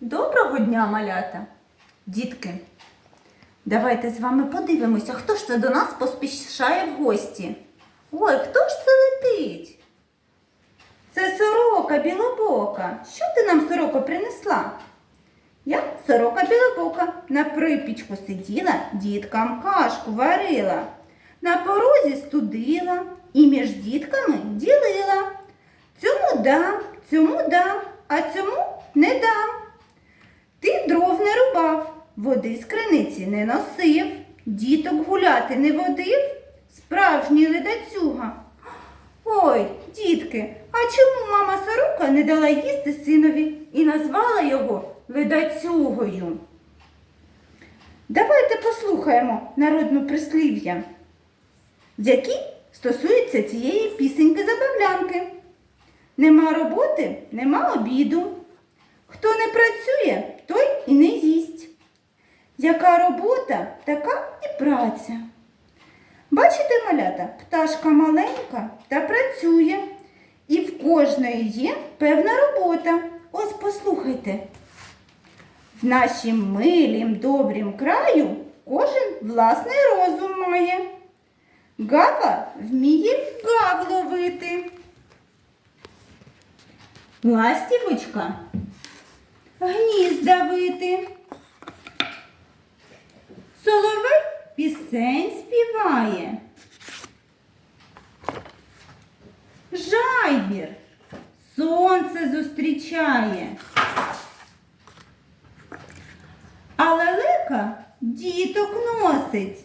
Доброго дня, малята! Дітки, давайте з вами подивимося, хто ж це до нас поспішає в гості. Ой, хто ж це летить? Це сорока білобока. Що ти нам, сороко, принесла? Я сорока білобока на припічку сиділа, діткам кашку варила, на порозі студила і між дітками ділила. Цьому дам, цьому дам, а цьому не дам. Дров не рубав, води з криниці не носив, діток гуляти не водив, справжній ледацюга. Ой, дітки, а чому мама сорока не дала їсти синові і назвала його ледацюгою? Давайте послухаємо народну прислів'я, які стосуються цієї пісеньки забавлянки. Нема роботи, нема обіду. Хто не працює, той і не їсть. Яка робота, така і праця. Бачите, малята, пташка маленька та працює, і в кожної є певна робота. Ось послухайте. В нашім милім добрім краю кожен власний розум має. Гава вміє гав ловити. Ластівочка гнізда вити. Соловей пісень співає. Жайвір сонце зустрічає. А лелека діток носить.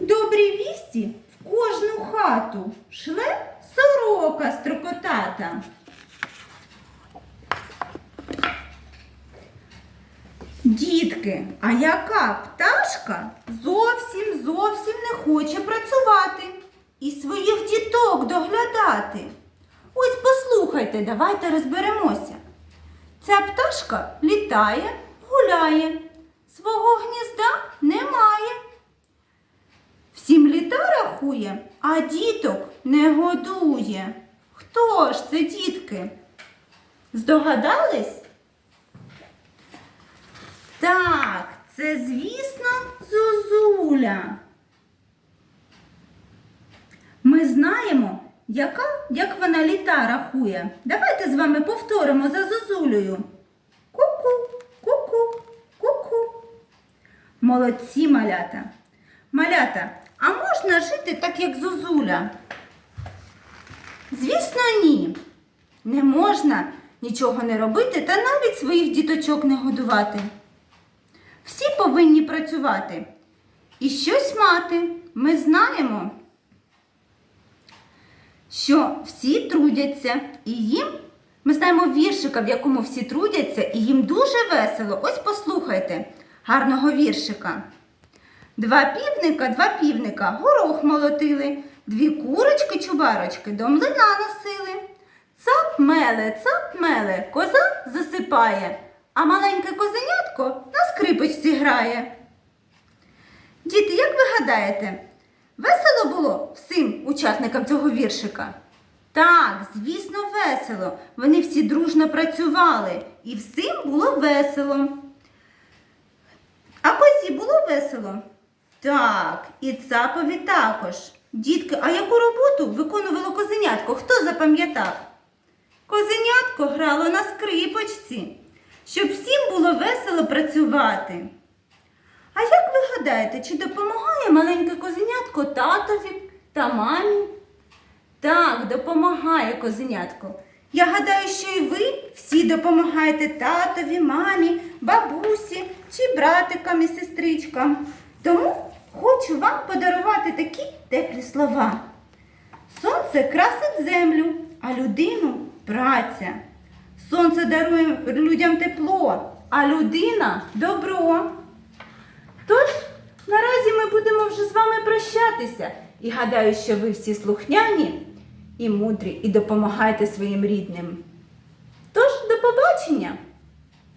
Добрі вісті в кожну хату шле сорока строкотата. Дітки, а яка пташка зовсім зовсім не хоче працювати і своїх діток доглядати? Ось послухайте, давайте розберемося. Ця пташка літає, гуляє, свого гнізда немає. Всім літа рахує, а діток не годує. Хто ж це, дітки? Здогадались? Так, це, звісно, Зозуля. Ми знаємо, яка, як вона літа рахує. Давайте з вами повторимо за Зозулею. Ку-ку, ку-ку, ку-ку. Молодці малята. Малята, а можна жити так, як Зозуля? Звісно, ні. Не можна нічого не робити та навіть своїх діточок не годувати. Всі повинні працювати і щось мати. Ми знаємо, що всі трудяться і їм. Ми знаємо віршика, в якому всі трудяться, і їм дуже весело. Ось послухайте гарного віршика. Два півника, два півника горох молотили, дві курочки, чубарочки до млина носили. Цап меле, цап меле, коза засипає, а маленьке козенятко на скрипочці грає. Діти, як ви гадаєте, весело було всім учасникам цього віршика? Так, звісно, весело. Вони всі дружно працювали і всім було весело. А козі було весело? Так, і цапові також. Дітки, а яку роботу виконувало козенятко? Хто запам'ятав? Козенятко грало на скрипочці, щоб всім було весело працювати. А як ви гадаєте, чи допомагає маленьке козенятко татові та мамі? Так, допомагає козенятко. Я гадаю, що і ви всі допомагаєте татові, мамі, бабусі чи братикам і сестричкам. Тому хочу вам подарувати такі теплі слова. Сонце красить землю, а людину праця. Сонце дарує людям тепло, а людина добро. Тож, наразі ми будемо вже з вами прощатися. І гадаю, що ви всі слухняні і мудрі, і допомагаєте своїм рідним. Тож, до побачення!